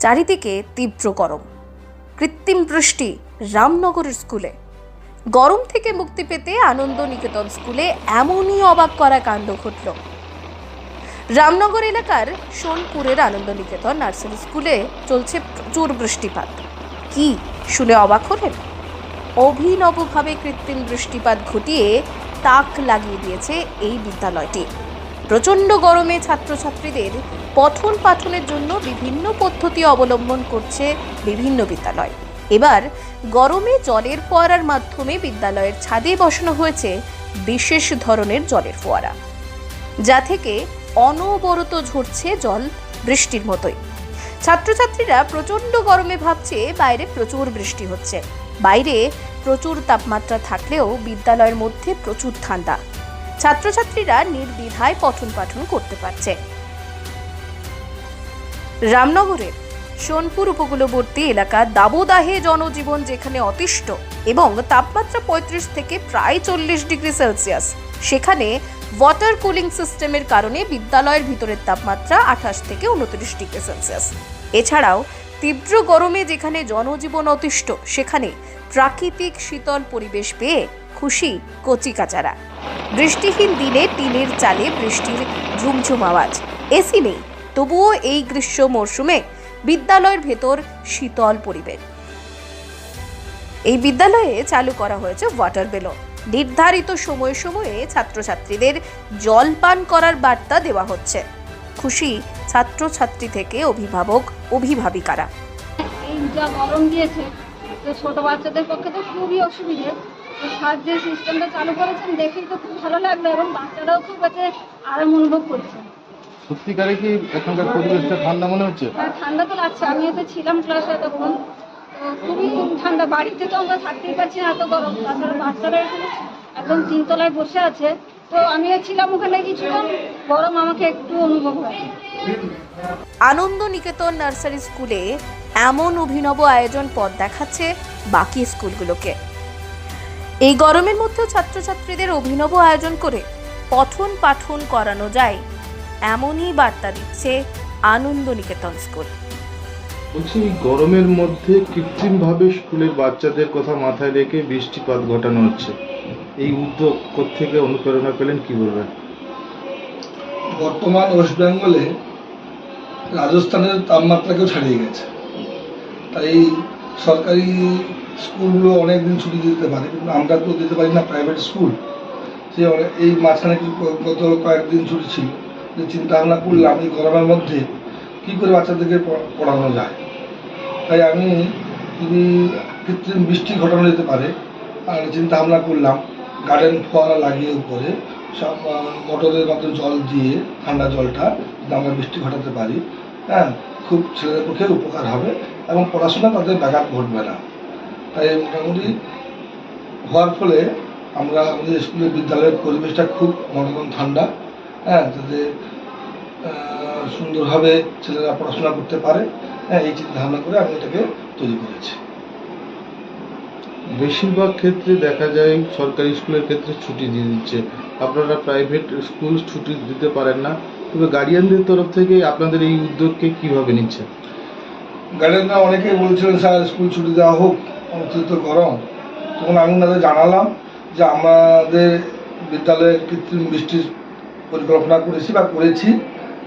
চারিদিকে তীব্র গরম। কৃত্রিম বৃষ্টি রামনগরের স্কুলে। গরম থেকে মুক্তি পেতে আনন্দ নিকেতন স্কুলে এমনই অবাক করা কাণ্ড ঘটল। রামনগর এলাকার সোনপুরের আনন্দ নিকেতন নার্সারি স্কুলে চলছে প্রচুর বৃষ্টিপাত। কি শুনে অবাক হলেন? অভিনবভাবে কৃত্রিম বৃষ্টিপাত ঘটিয়ে তাক লাগিয়ে দিয়েছে এই বিদ্যালয়টি। প্রচণ্ড গরমে ছাত্রছাত্রীদের পঠন পাঠনের জন্য বিভিন্ন পদ্ধতি অবলম্বন করছে বিভিন্ন বিদ্যালয়। এবার গরমে জলের ফোয়ারার মাধ্যমে বিদ্যালয়ের ছাদে বসানো হয়েছে বিশেষ ধরনের জলের ফোয়ারা, যা থেকে অনবরত ঝরছে জল বৃষ্টির মতোই। ছাত্রছাত্রীরা প্রচণ্ড গরমে ভাবছে বাইরে প্রচুর বৃষ্টি হচ্ছে। বাইরে প্রচুর তাপমাত্রা থাকলেও বিদ্যালয়ের মধ্যে প্রচুর ঠান্ডা। ছাত্রছাত্রীরা নির্দ্বিধায় পঠন পাঠন করতে পারছে। রামনগরের সোনপুর উপকূলবর্তী এলাকা দাবদাহে জনজীবন যেখানে অতিষ্ঠ এবং তাপমাত্রা পঁয়ত্রিশ থেকে প্রায় চল্লিশ ডিগ্রি সেলসিয়াস, সেখানে ওয়াটার কুলিং সিস্টেমের কারণে বিদ্যালয়ের ভিতরের তাপমাত্রা আঠাশ থেকে উনত্রিশ ডিগ্রি সেলসিয়াস। এছাড়াও তীব্র গরমে যেখানে জনজীবন অতিষ্ঠ, সেখানে প্রাকৃতিক শীতল পরিবেশ পেয়ে খুশি কচিকাচারা। বৃষ্টিহীন দিনে টিনের চালে বৃষ্টির ঝুমঝুম আওয়াজ। এসি নেই, তবুও এই গ্রীষ্ম মরশুমে বিদ্যালয়ের ভেতর শীতল পরিবেশ। এই বিদ্যালয়ে চালু করা হয়েছে ওয়াটার বেলুন। নির্ধারিত সময়ে সময়ে ছাত্রছাত্রীদের জল পান করার বার্তা দেওয়া হচ্ছে। খুশি ছাত্রছাত্রী থেকে অভিভাবক, অভিভাবিকারা। এই যা গরম দিয়েছে তো ছোট বাচ্চাদের পক্ষে তো খুবই অসুবিধে। তো সার যে সিস্টেমটা চালু করেছেন দেখেই তো খুব ভালো লাগল এবং বাচ্চারাও খুব এতে আরাম অনুভব করছে। সত্যিকারে কি এখনকার পরিবেশটা ঠান্ডা মনে হচ্ছে? আর ঠান্ডা তো লাগছে আমি এতে ছিলাম ক্লাসে তখন। তো খুবই ঠান্ডা বাড়িতে তো আমরা থাকতেই পারছি না এত গরম তাছাড়া বাচ্চারা এখানে একদম তিনতলায় বসে আছে। তো আমিও ছিলাম ওখানে কিছুক্ষণ গরম আমাকে একটু অনুভব হয়। আনন্দ নিকেতন নার্সারি স্কুলে এমন অভিনব আয়োজন পথ দেখাচ্ছে বাকি স্কুলগুলোকে। এই গরমের মধ্যেও ছাত্রছাত্রীদের অভিনব আয়োজন করে পঠন পাঠন করানো যায়। এমনই বার্তা দিচ্ছে আনন্দ নিকেতন স্কুল। বলছি এই গরমের মধ্যে কৃত্রিমভাবে স্কুলের বাচ্চাদের কথা মাথায় রেখে বৃষ্টিপাত ঘটানো হচ্ছে। এই উদ্যোগ থেকে অনুপ্রেরণা পেলেন কি বলবেন? বর্তমান ওয়েস্ট বেঙ্গলে রাজস্থানের তাপমাত্রাকেও ছাড়িয়ে গেছে। তাই সরকারি স্কুলগুলো অনেক দিন ছুটি দিতে পারে, কিন্তু আমরা তো দিতে পারি না প্রাইভেট স্কুল সে এই মাঝখানে গত কয়েকদিন ছুটি ছিল, যে চিন্তা ভাবনা করলাম এই গরমের মধ্যে কী করে বাচ্চাদেরকে পড়ানো যায়। তাই আমি যদি কৃত্রিম বৃষ্টি ঘটানো যেতে পারে আর চিন্তা ভাবনা করলাম গার্ডেন ফোয়ারা লাগিয়ে উপরে সব মোটরের মাধ্যমে জল দিয়ে ঠান্ডা জলটা যদি আমরা বৃষ্টি ঘটাতে পারি হ্যাঁ খুব ছেলেদের পক্ষে উপকার হবে। এবং পড়াশোনা তাদের ব্যাঘাত ঘটবে না। তাই মোটামুটি হওয়ার ফলে আমরা আমাদের স্কুলের বিদ্যালয়ের পরিবেশটা খুব মনোরম ঠান্ডা হ্যাঁ যাতে সুন্দরভাবে ছেলেরা পড়াশোনা করতে পারে। হ্যাঁ এই চিন্তা ভাবনা করে আমি এটাকে তৈরি করেছি। বেশিরভাগ ক্ষেত্রে দেখা যায় সরকারি স্কুলের ক্ষেত্রে ছুটি দিয়ে দিচ্ছে। আপনারা প্রাইভেট স্কুল ছুটি দিতে পারেন না। তবে গার্ডিয়ানদের তরফ থেকে আপনাদের এই উদ্যোগকে কীভাবে নিচ্ছেন? গার্ডেনরা অনেকেই বলছিলেন স্যার স্কুল ছুটি দেওয়া হোক অতিরিক্ত গরম। তখন আমি ওনাদের জানালাম যে আমাদের বিদ্যালয়ে কৃত্রিম বৃষ্টির পরিকল্পনা করেছি বা করেছি।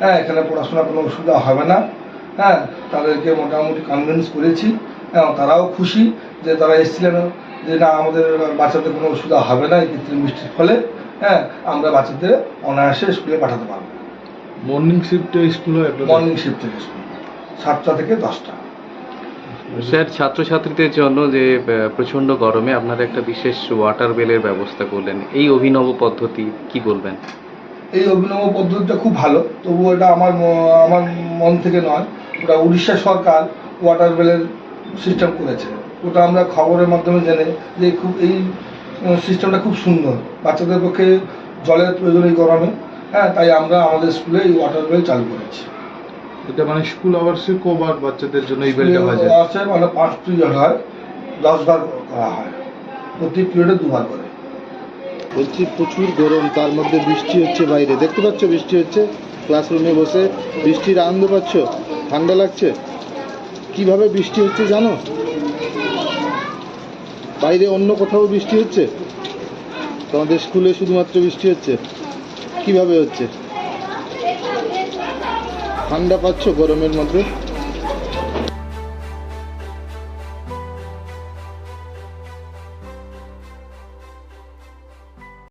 হ্যাঁ এখানে পড়াশোনার কোনো অসুবিধা হবে না। হ্যাঁ তাদেরকে মোটামুটি কনভিন্স করেছি। হ্যাঁ তারাও খুশি যে তারা এসেছিলেন যে না আমাদের বাচ্চাদের কোনো অসুবিধা হবে না এই কৃত্রিম বৃষ্টির ফলে। হ্যাঁ আমরা বাচ্চাদের অনায়াসে স্কুলে পাঠাতে পারব। মর্নিং শিফটে স্কুল হয় মর্নিং শিফট থেকে স্কুল। সাতটা থেকে দশটা। স্যার ছাত্রছাত্রীদের জন্য যে আহ, প্রচণ্ড গরমে আপনারা একটা বিশেষ ওয়াটার বেলের ব্যবস্থা করলেন এই অভিনব পদ্ধতি কি বলবেন? এই অভিনব পদ্ধতিটা খুব ভালো তবু এটা আমার আমার মন থেকে নয়। ওটা উড়িষ্যা সরকার ওয়াটার বেলের সিস্টেম করেছে। ওটা আমরা খবরের মাধ্যমে জেনে যে খুব এই সিস্টেমটা খুব সুন্দর। বাচ্চাদের পক্ষে জলের প্রয়োজন এই গরমে। হ্যাঁ তাই আমরা আমাদের স্কুলে এই ওয়াটার বেল চালু করেছি। এটা মানে স্কুল আওয়ার্সে কবার বাচ্চাদের জন্য এই বেলটা বাজে আছে মানে পাঁচ পিরিয়ড হয় দশ বার করা হয়। প্রতি পিরিয়ডে দুবার করে। বলছি প্রচুর গরম তার মধ্যে বৃষ্টি হচ্ছে বাইরে। দেখতে পাচ্ছ বৃষ্টি হচ্ছে ক্লাসরুমে বসে। বৃষ্টির আনন্দ পাচ্ছ? ঠান্ডা লাগছে? কীভাবে বৃষ্টি হচ্ছে জানো? বাইরে অন্য কোথাও বৃষ্টি হচ্ছে? তোমাদের স্কুলে শুধুমাত্র বৃষ্টি হচ্ছে। কীভাবে হচ্ছে? ঠান্ডা পাচ্ছ গরমের মধ্যে?